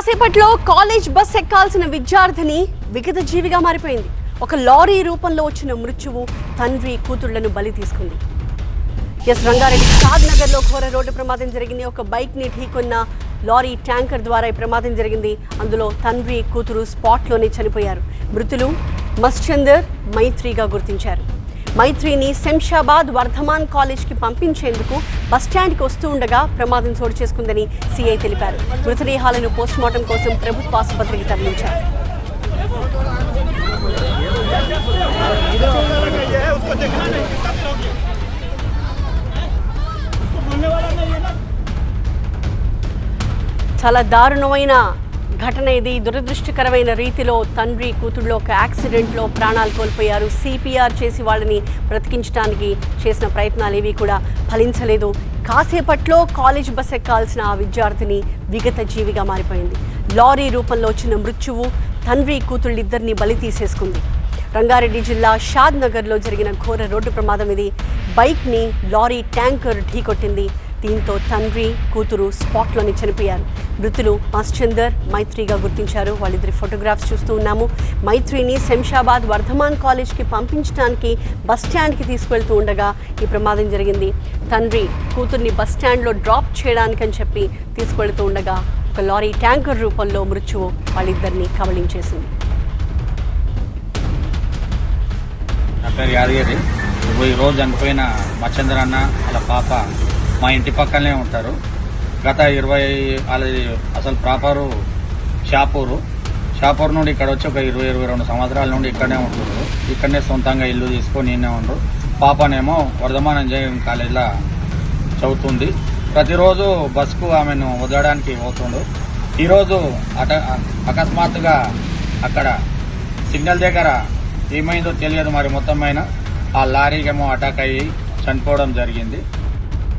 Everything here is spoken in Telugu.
కాసేపట్లో కాలేజ్ బస్ ఎక్కాల్సిన విద్యార్థిని విగత జీవిగా మారిపోయింది. ఒక లారీ రూపంలో వచ్చిన మృత్యువు తండ్రి కూతుళ్ళను బలి తీసుకుంది. ఎస్ రంగారెడ్డి షాద్ నగర్లో ఘోర రోడ్డు ప్రమాదం జరిగింది. ఒక బైక్ని ఢీకొన్న లారీ ట్యాంకర్ ద్వారా ఈ ప్రమాదం జరిగింది. అందులో తండ్రి కూతురు స్పాట్లోనే చనిపోయారు. మృతులు మస్చందర్ మైత్రిగా గుర్తించారు. మైత్రిని శంషాబాద్ వర్ధమాన్ కాలేజ్కి పంపించేందుకు బస్టాండ్కి వస్తూ ఉండగా ప్రమాదం చోటు చేసుకుందని సీఐ తెలిపారు. మృతదేహాలను పోస్టుమార్టం కోసం ప్రభుత్వ ఆసుపత్రికి తరలించారు. చాలా దారుణమైన ఘటన ఇది. దురదృష్టకరమైన రీతిలో తండ్రి కూతుళ్ళు ఒక యాక్సిడెంట్లో ప్రాణాలు కోల్పోయారు. సిపిఆర్ చేసి వాళ్ళని బ్రతికించడానికి చేసిన ప్రయత్నాలు ఏవి కూడా ఫలించలేదు. కాసేపట్లో కాలేజ్ బస్ ఎక్కాల్సిన ఆ విద్యార్థిని విగత జీవిగా మారిపోయింది. లారీ రూపంలో వచ్చిన మృత్యువు తండ్రి కూతుళ్ళిద్దరిని బలి తీసేసుకుంది. రంగారెడ్డి జిల్లా షాద్ నగర్లో జరిగిన ఘోర రోడ్డు ప్రమాదం ఇది. బైక్ని లారీ ట్యాంకర్ ఢీకొట్టింది. దీంతో తండ్రి కూతురు స్పాట్లోనే చనిపోయారు. మృతులు మస్చందర్ మైత్రిగా గుర్తించారు. వాళ్ళిద్దరి ఫోటోగ్రాఫ్స్ చూస్తూ ఉన్నాము. మైత్రిని శంషాబాద్ వర్ధమాన్ కాలేజ్కి పంపించడానికి బస్ స్టాండ్కి తీసుకువెళ్తూ ఉండగా ఈ ప్రమాదం జరిగింది. తండ్రి కూతుర్ని బస్ స్టాండ్లో డ్రాప్ చేయడానికని చెప్పి తీసుకువెళ్తూ ఉండగా ఒక లారీ ట్యాంకర్ రూపంలో మృత్యువు వాళ్ళిద్దరిని కబళించేసింది నా పేరు యాదగిరి. చనిపోయిన మచ్చంద్ర అన్న వాళ్ళ పాప మా ఇంటి పక్కనే ఉంటారు. గత ఇరవై వాళ్ళది అసలు ప్రాపరు షాపూరు. షాపూర్ నుండి ఇక్కడ వచ్చి ఒక ఇరవై ఇరవై రెండు సంవత్సరాల నుండి ఇక్కడనే ఉంటున్నారు. ఇక్కడనే సొంతంగా ఇల్లు తీసుకొని నేనే ఉండరు. పాపనేమో వర్ధమానం ఇంజనీరింగ్ కాలేజీలో చదువుతుంది. ప్రతిరోజు బస్కు ఆమెను వదలడానికి పోతుండు. ఈరోజు అట అకస్మాత్తుగా అక్కడ సిగ్నల్ దగ్గర ఏమైందో తెలియదు మరి మొత్తం ఆ లారీకేమో అటాక్ అయ్యి చనిపోవడం జరిగింది.